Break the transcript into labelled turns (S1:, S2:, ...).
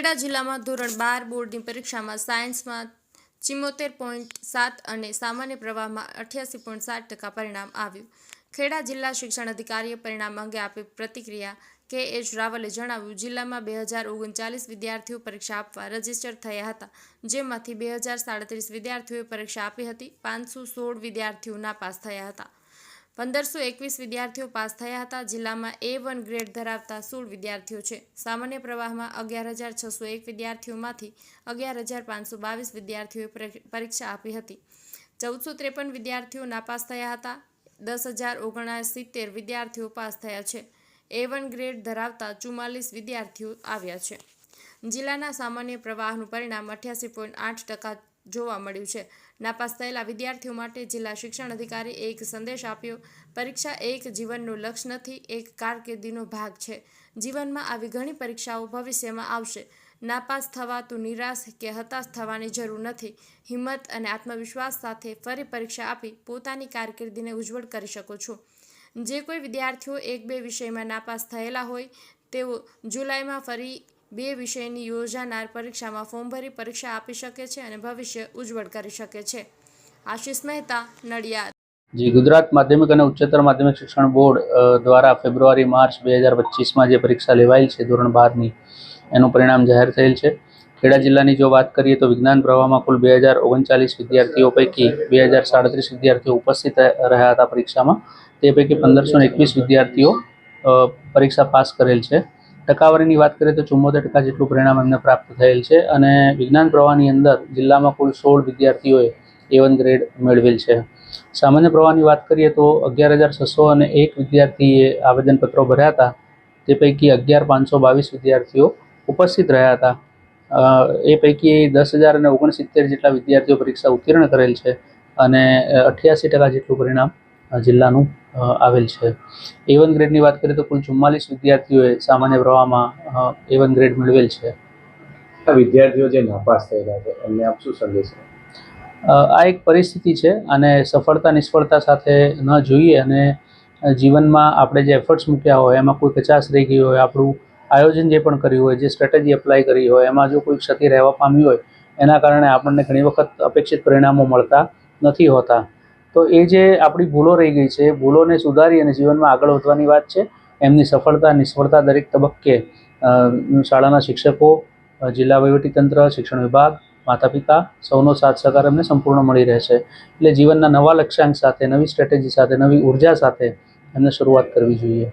S1: ખેડા જિલ્લામાં ધોરણ બાર બોર્ડની પરીક્ષામાં સાયન્સમાં ચિમોતેર પોઈન્ટ સાત અને સામાન્ય પ્રવાહમાં અઠ્યાસી પોઈન્ટ સાત ટકા પરિણામ આવ્યું ખેડા જિલ્લા શિક્ષણ અધિકારીએ પરિણામ અંગે આપી પ્રતિક્રિયા કે એચ રાવલે જણાવ્યું જિલ્લામાં બે હજાર ઓગણચાલીસ વિદ્યાર્થીઓ પરીક્ષા આપવા રજીસ્ટર થયા હતા જેમાંથી બે હજાર સાડત્રીસ વિદ્યાર્થીઓએ પરીક્ષા આપી હતી પાંચસો સોળ વિદ્યાર્થીઓ નાપાસ થયા હતા પંદરસો એકવીસ વિદ્યાર્થીઓ પાસ થયા હતા જિલ્લામાં એ વન ગ્રેડ ધરાવતા સોળ વિદ્યાર્થીઓ છે સામાન્ય પ્રવાહમાં અગિયાર હજાર છસો એક વિદ્યાર્થીઓમાંથી અગિયાર હજાર પાંચસો બાવીસ વિદ્યાર્થીઓએ પરીક્ષા આપી હતી ચૌદસો ત્રેપન વિદ્યાર્થીઓ નાપાસ થયા હતા દસ હજાર સિત્તેર વિદ્યાર્થીઓ પાસ થયા છે એ વન ગ્રેડ ધરાવતા ચુમ્માલીસ વિદ્યાર્થીઓ આવ્યા છે જિલ્લાના સામાન્ય પ્રવાહનું પરિણામ અઠ્યાસી પોઈન્ટ આઠ ટકા જોવા મળ્યું છે નાપાસ થયેલા વિદ્યાર્થીઓ માટે જિલ્લા શિક્ષણ અધિકારી એક સંદેશ આપ્યો પરીક્ષા એક જીવનનું લક્ષ્ય નથી એક કારકિર્દીનો ભાગ છે જીવનમાં આવી ઘણી પરીક્ષાઓ ભવિષ્યમાં આવશે નાપાસ થવા તો નિરાશ કે હતાશ થવાની જરૂર નથી હિંમત અને આત્મવિશ્વાસ સાથે ફરી પરીક્ષા આપી પોતાની કારકિર્દીને ઉજ્જવળ કરી શકો છો જે કોઈ વિદ્યાર્થીઓ એક બે વિષયમાં નાપાસ થયેલા હોય તેઓ જુલાઈમાં ફરી બે વિષયની યોજાનાર પરીક્ષામાં ફોર્મ ભરી પરીક્ષા આપી શકે છે અને ભવિષ્ય ઉજ્જવળ કરી શકે છે આશિષ મહેતા નડિયાદ
S2: જી ગુજરાત માધ્યમિક અને ઉચ્ચતર માધ્યમિક શિક્ષણ બોર્ડ દ્વારા ફેબ્રુઆરી માર્ચ બે હજાર પચીસમાં જે પરીક્ષા લેવાયેલ છે ધોરણ બારની એનું પરિણામ જાહેર થયેલ છે ખેડા જિલ્લાની જો વાત કરીએ તો વિજ્ઞાન પ્રવાહમાં કુલ બે હજાર ઓગણચાલીસ વિદ્યાર્થીઓ પૈકી બે હજાર સાડત્રીસ વિદ્યાર્થીઓ ઉપસ્થિત રહ્યા હતા પરીક્ષામાં તે પૈકી પંદરસો એકવીસ વિદ્યાર્થીઓ પરીક્ષા પાસ કરેલ છે ટકાવારીની વાત કરીએ તો ચુમ્મોતેર ટકા જેટલું પરિણામ એમને પ્રાપ્ત થયેલ છે અને વિજ્ઞાન પ્રવાહની અંદર જિલ્લામાં કુલ સોળ વિદ્યાર્થીઓએ એ વન ગ્રેડ મેળવેલ છે સામાન્ય પ્રવાહની વાત કરીએ તો અગિયાર હજાર છસો અને એક વિદ્યાર્થીએ આવેદનપત્રો ભર્યા હતા તે પૈકી અગિયાર પાંચસો બાવીસ વિદ્યાર્થીઓ ઉપસ્થિત રહ્યા હતા એ પૈકી દસ હજાર અને ઓગણસિત્તેર જેટલા વિદ્યાર્થીઓ પરીક્ષા ઉત્તીર્ણ કરેલ છે અને અઠ્યાસી ટકા જેટલું પરિણામ જિલ્લાનું આવેલ છે એ વન ગ્રેડની વાત કરીએ તો કુલ ચુમ્માલીસ વિદ્યાર્થીઓએ સામાન્ય પ્રવાહમાં એ વન ગ્રેડ મેળવેલ છે વિદ્યાર્થીઓ જે નાપાસ થયેલા છે એમને આપ શું સંદેશ આ એક પરિસ્થિતિ છે અને સફળતા નિષ્ફળતા સાથે ન જોઈએ અને જીવનમાં આપણે જે એફર્ટ્સ મૂક્યા હોય એમાં કોઈ કચાશ રહી ગઈ હોય આપણું આયોજન જે પણ કર્યું હોય જે સ્ટ્રેટેજી એપ્લાય કરી હોય એમાં જો કોઈ ક્ષતિ રહેવા પામી હોય એના કારણે આપણને ઘણી વખત અપેક્ષિત પરિણામો મળતા નથી હોતા તો એ જે આપણી ભૂલો રહી ગઈ છે ભૂલોને સુધારી અને જીવનમાં આગળ વધવાની વાત છે એમની સફળતા નિષ્ફળતા દરેક તબક્કે શાળાના શિક્ષકો જિલ્લા તંત્ર શિક્ષણ વિભાગ માતા પિતા સૌનો સાથ સહકાર એમને સંપૂર્ણ મળી રહેશે એટલે જીવનના નવા લક્ષ્યાંક સાથે નવી સ્ટ્રેટેજી સાથે નવી ઉર્જા સાથે એમને શરૂઆત કરવી જોઈએ